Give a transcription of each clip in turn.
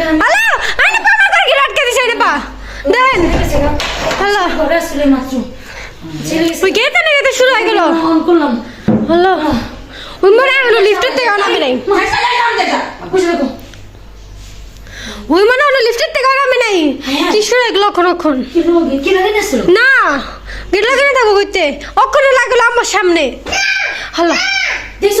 আলো আনি পা দিছে রে দেন আলো ওরা গেতে শুরু হয়ে গেল অন করলাম হলো লিফটের থেকে অনামে নাই ওই লিফটের থেকে অনামে নাই কি শুরু হয়ে গেল না গেট লাগিয়ে থাকব কইতে অক্ষণে লাগল আমার সামনে হ্যালো দেখছ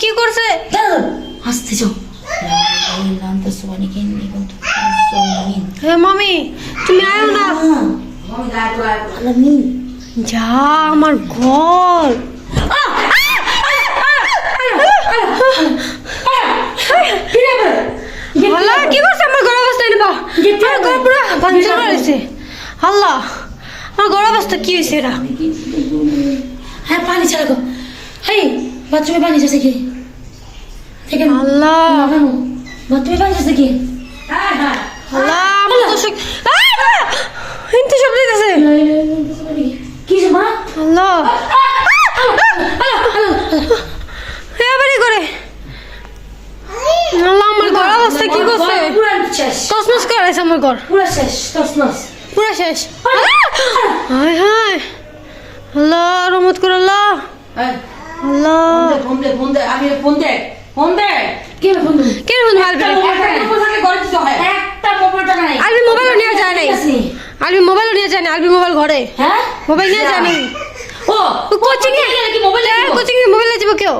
কি করছে? আসতে যাও মামি তুমি আয়ো না। যা আমার ঘর। আল্লাহ কি করছে? আমার ঘর অবস্থা নেবা আমার ঘর পুরো ভাঙচুর করেছে আল্লাহ আমার ঘর অবস্থা কি হয়েছে এটা হ্যাঁ পানি ছাড়া বাথরুমে পানি যাচ্ছে কি? দেখেন আল্লাহ। বাথরুমে পানি যাচ্ছে কি? আল্লাহ আমার তো শোক হিন্দি শব্দ দিতেছে। কি যে মা? আল্লাহ। হে বাড়ি করে আল্লাহ আমার ঘর অবস্থা কি করছে? পুরা শেষ। তসমস করে আছে আমার ঘর? পুরা শেষ তসনস পুরো শেষ। হায় হায়। আল্লাহ রহমত করে আল্লাহ। হয় আলবি মোবাইলও নিয়ে যায় নাই আলবি মোবাইলও নিয়ে যায় না আলবি মোবাইল ঘরে হ্যাঁ মোবাইল নিয়ে যায় নাই ও কোচিং এ মোবাইল কোচিং এ মোবাইল যাব কেউ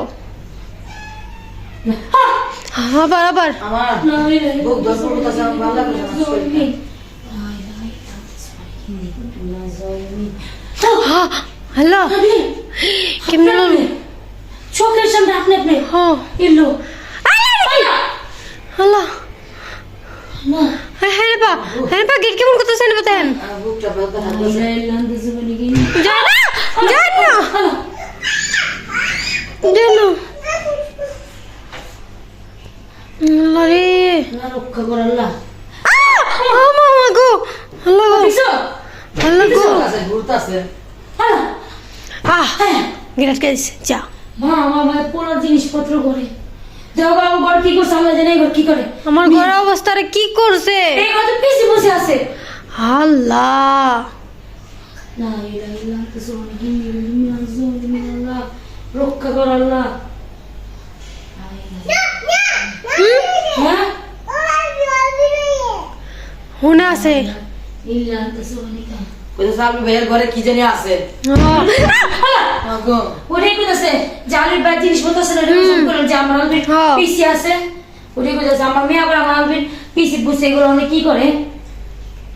আবার হ্যালো কেমনে চোখের সামনে আপনি আপনি হ্যাঁ। এলো আল্লাহ। হ্যাঁ হ্যাঁ পা হ্যাঁ পা গেট কেমন বাতেন না। রক্ষা কর আল্লাহ। ও মামা গো। আল্লাহ গো। আল্লাহ গো। আছে ঘুরতাছে। আল্লাহ। আহ কে দিছে যা। মা আমার ভাই পুরো জিনিসপত্র করে দেখো আমার ঘর কি করছে? আমরা জানি ঘর কি করে। আমার ঘরের অবস্থা কি করছে? এই ঘর তো পিসি বসে আছে। আল্লাহ। লা ইলাহা রক্ষা কর আল্লাহ। হ্যাঁ? হুনা আছে। ভাইয়ের ঘরে কি জানি আছে? আল্লাহ ওটাই কইতাছে যে আলির ভাই জিনিসপত্র আছে না রিভিশন যে আমার আলবির হ্যাঁ। পিসি আছে। ওটাই কইতাছে আমার মেয়ে আবার আমার আলবির পিসি বুঝছে এগুলো অনেক কি করে?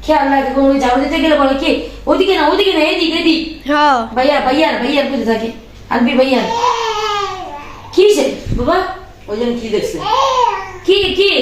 খেয়াল রাখে কোনো ঝাড়ু দিতে গেলে বলে কি ওদিকে না ওদিকে না এদিক এদিক। হ্যাঁ। ভাইয়ার ভাইয়ার ভাইয়ার বুঝে থাকে আলবির ভাইয়ার কি বাবা? ওই জন্য কি দেখছে? কি কি?